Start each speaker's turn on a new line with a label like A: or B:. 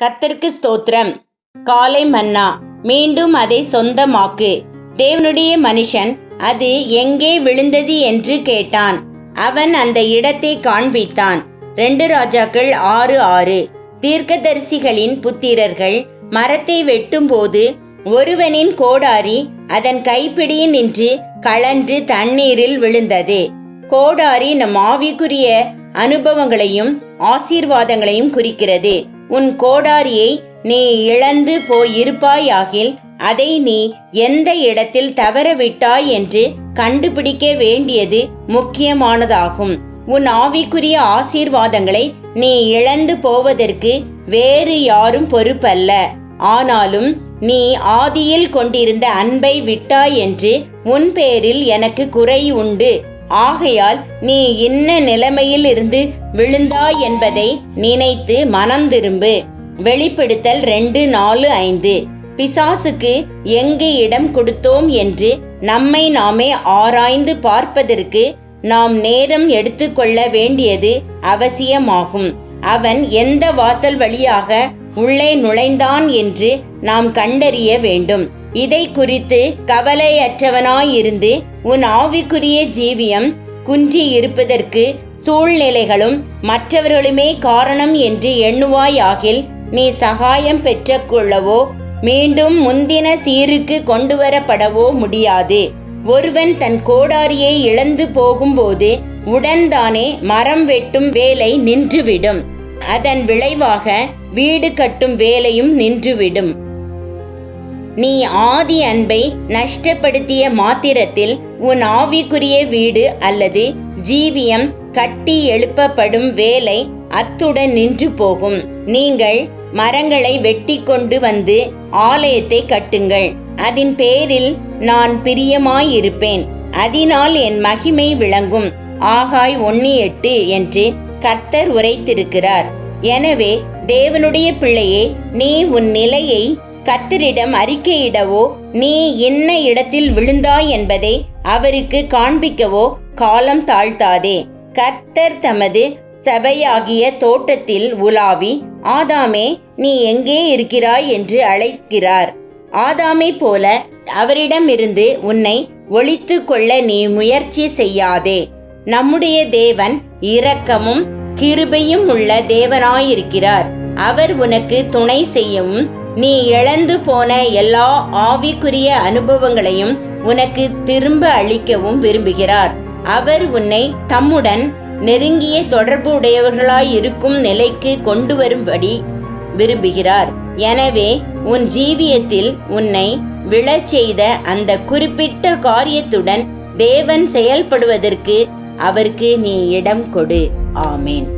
A: கத்திற்கு ஸ்தோத்திரம். காலை மன்னா மீண்டும் அதை சொந்தமாக்கு. தேவனுடைய மனுஷன் அது எங்கே விழுந்தது என்று கேட்டான். அவன் அந்த இடத்தை காண்பித்தான். ரெண்டு ராஜாக்கள் ஆறு ஆறு. தீர்க்கதரிசிகளின் புத்திரர்கள் மரத்தை வெட்டும்போது ஒருவனின் கோடாரி அதன் கைப்பிடியில் நின்று கழன்று தண்ணீரில் விழுந்தது. கோடாரி நம் ஆவிக்குரிய அனுபவங்களையும் ஆசீர்வாதங்களையும் குறிக்கிறது. உன் கோடாரியை நீ இழந்து போயிருப்பாயாகில் அதை நீ எந்த இடத்தில் தவறவிட்டாய் என்று கண்டுபிடிக்க வேண்டியது முக்கியமானதாகும். உன் ஆவிக்குரிய ஆசீர்வாதங்களை நீ இழந்து போவதற்கு வேறு யாரும் பொறுப்பல்ல. ஆனாலும் நீ ஆதியில் கொண்டிருந்த அன்பை விட்டாய் என்று உன் பேரில் எனக்கு குறை உண்டு. ஆகையால் நீ இன்ன நிலைமையில் இருந்து விழுந்தாய் என்பதை நினைத்து மனம் திரும்பு வெளிப்படுத்தல் ரெண்டு நாலு ஐந்து. பிசாசுக்கு எங்கு இடம் கொடுத்தோம் என்று நம்மை நாமே ஆராய்ந்து பார்ப்பதற்கு நாம் நேரம் எடுத்துக்கொள்ள வேண்டியது அவசியமாகும். அவன் எந்த வாசல் வழியாக உள்ளே நுழைந்தான் என்று நாம் கண்டறிய வேண்டும். இதை குறித்து கவலையற்றவனாயிருந்து உன் ஆவிக்குரிய ஜீவியம் குன்றி இருப்பதற்கு சூழ்நிலைகளும் மற்றவர்களுமே காரணம் என்று எண்ணுவாயாகில் நீ சகாயம் பெற்றுக்கொள்ளவோ மீண்டும் முந்தின சீருக்கு கொண்டு வரப்படவோ முடியாது. ஒருவன் தன் கோடாரியை இழந்து போகும்போது உடன்தானே மரம் வெட்டும் வேலை நின்றுவிடும். அதன் விளைவாக வீடு கட்டும் வேலையும் நின்றுவிடும். நீ ஆதி அன்பை நஷ்டப்படுத்திய மாத்திரத்தில் உன் ஆவிக்குரிய வீடு அல்லது ஜீவியம் கட்டி எழுப்பப்படும் வேலை அத்துடன் நின்று போகும். நீங்கள் மரங்களை வெட்டி கொண்டு வந்து ஆலயத்தை கட்டுங்கள். அதன் பேரில் நான் பிரியமாயிருப்பேன். அதனால் என் மகிமை விளங்கும். ஆகாய் ஒன்னு எட்டு என்று கர்த்தர் உரைத்திருக்கிறார். எனவே தேவனுடைய பிள்ளையே நீ உன் நிலையை கத்தரிடம் அறிக்கையிடவோ நீ என்ன இடத்தில் விழுந்தாய் என்பதை அவருக்கு காண்பிக்கவோ காலம் தாழ்த்தாதே. கர்த்தர் தமது சபையாகிய தோட்டத்தில் உலாவி ஆதாமே நீ எங்கே இருக்கிறாய் என்று அழைக்கிறார். ஆதாமை போல அவரிடமிருந்து உன்னை ஒழித்து கொள்ள நீ முயற்சி செய்யாதே. நம்முடைய தேவன் இரக்கமும் கிருபையும் உள்ள தேவனாயிருக்கிறார். அவர் உனக்கு துணை செய்யவும் நீ இழந்து போன எல்லா ஆவிக்குரிய அனுபவங்களையும் உனக்கு திரும்ப அளிக்கவும் விரும்புகிறார். அவர் உன்னை தம்முடன் நெருங்கிய தொடர்பு உடையவர்களாய் இருக்கும் நிலைக்கு கொண்டு வரும்படி விரும்புகிறார். எனவே உன் ஜீவியத்தில் உன்னை விழச் செய்த அந்த குறிப்பிட்ட காரியத்துடன் தேவன் செயல்படுவதற்கு அவருக்கு நீ இடம் கொடு. ஆமேன்.